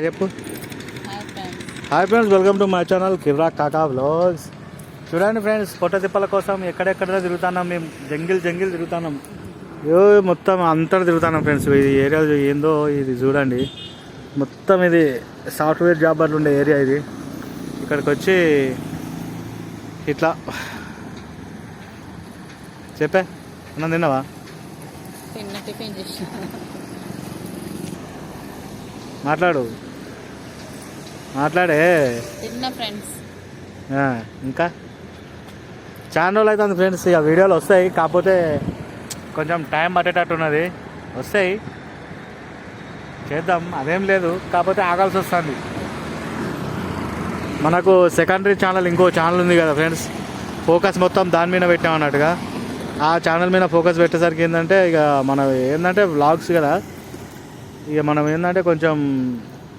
చెప్పు. Hi friends welcome to my channel Kirrak Kaka vlogs చూడండి friends పొట్ట తిప్పల కోసం ఎక్కడెక్కడ తిరుగుతున్నాం మేము. జంగిల్ జంగిల్ తిరుగుతున్నాం. యో మొత్తం అంతా తిరుగుతున్నాం ఫ్రెండ్స్ ఇది ఏరియా ఏందో ఇది చూడండి. మొత్తం ఇది సాఫ్ట్వేర్ జాబర్లు ఉండే ఏరియా ఇది. ఇక్కడికి వచ్చి ఇట్లా చెప్పే. అన్నం తిన్నావా? టిఫిన్ మాట్లాడు. మాట్లాడే. ఫ్రెండ్స్ ఇంకా? చాలా రోజులు అవుతుంది ఫ్రెండ్స్ ఇక వీడియోలు వస్తాయి కాకపోతే కొంచెం టైం పట్టేటట్టు ఉన్నది. వస్తాయి. చేద్దాం అదేం లేదు కాకపోతే ఆగాల్సి వస్తుంది. మనకు సెకండరీ ఛానల్ ఇంకో ఛానల్ ఉంది కదా ఫ్రెండ్స్ ఫోకస్ మొత్తం దాని మీద పెట్టాం అన్నట్టుగా ఆ ఛానల్ మీద ఫోకస్ పెట్టేసరికి ఏంటంటే ఇక మనం ఏంటంటే వ్లాగ్స్ కదా ఇక మనం ఏంటంటే కొంచెం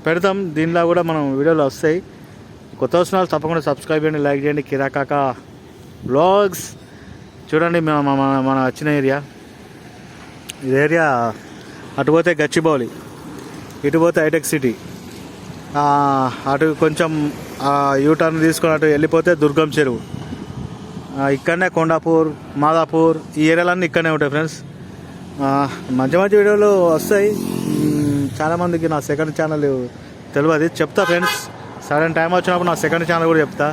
పెడతాం. దీనిలో కూడా మనం వీడియోలు వస్తాయి. కొత్త వచ్చిన వాళ్ళు తప్పకుండా సబ్స్క్రైబ్ చేయండి లైక్ చేయండి. కిరాకాక బ్లాగ్స్ చూడండి మన మన మన వచ్చిన ఏరియా. ఇది ఏరియా అటు పోతే గచ్చిబౌలి ఇటు పోతే హైటెక్ సిటీ. అటు కొంచెం యూటర్న్ తీసుకొని అటు వెళ్ళిపోతే దుర్గం చెరువు. ఇక్కడనే కొండాపూర్ మాదాపూర్ ఈ ఏరియాలన్నీ ఇక్కడనే ఉంటాయి ఫ్రెండ్స్ మంచి మంచి వీడియోలు వస్తాయి. చాలామందికి నా సెకండ్ ఛానల్ తెలియదు చెప్తా ఫ్రెండ్స్ సడన్ టైం వచ్చినప్పుడు నా సెకండ్ ఛానల్ కూడా చెప్తా.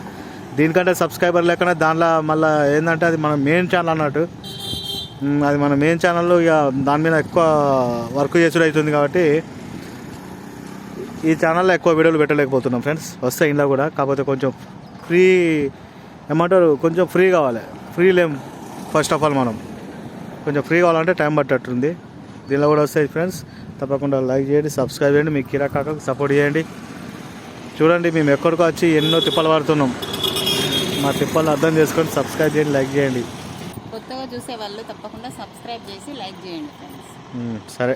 దీనికంటే సబ్స్క్రైబర్ లేకుండా దాంట్లో మళ్ళీ ఏంటంటే అది మన మెయిన్ ఛానల్ అన్నట్టు. అది మన మెయిన్ ఛానల్లో ఇక దాని మీద ఎక్కువ వర్క్ చేసుడు అవుతుంది కాబట్టి ఈ ఛానల్లో ఎక్కువ వీడియోలు పెట్టలేకపోతున్నాం ఫ్రెండ్స్ వస్తాయి ఇంట్లో కూడా. కాకపోతే కొంచెం ఫ్రీ ఏమంటారు? కొంచెం ఫ్రీ కావాలి. ఫ్రీ లేం. ఫస్ట్ ఆఫ్ ఆల్ మనం. కొంచెం ఫ్రీ కావాలంటే టైం పట్టట్టుంది. దీనిలో కూడా వస్తాయి ఫ్రెండ్స్ తప్పకుండా లైక్ చేయండి సబ్స్క్రైబ్ చేయండి. మీ కిరా కాకకు సపోర్ట్ చేయండి. చూడండి మేము ఎక్కడికో వచ్చి ఎన్నో తిప్పలు పడుతున్నాం. మా తిప్పలు అర్థం చేసుకొని సబ్స్క్రైబ్ చేయండి లైక్ చేయండి. కొత్తగా చూసే వాళ్ళు తప్పకుండా సబ్స్క్రైబ్ చేసి లైక్ చేయండి సరే.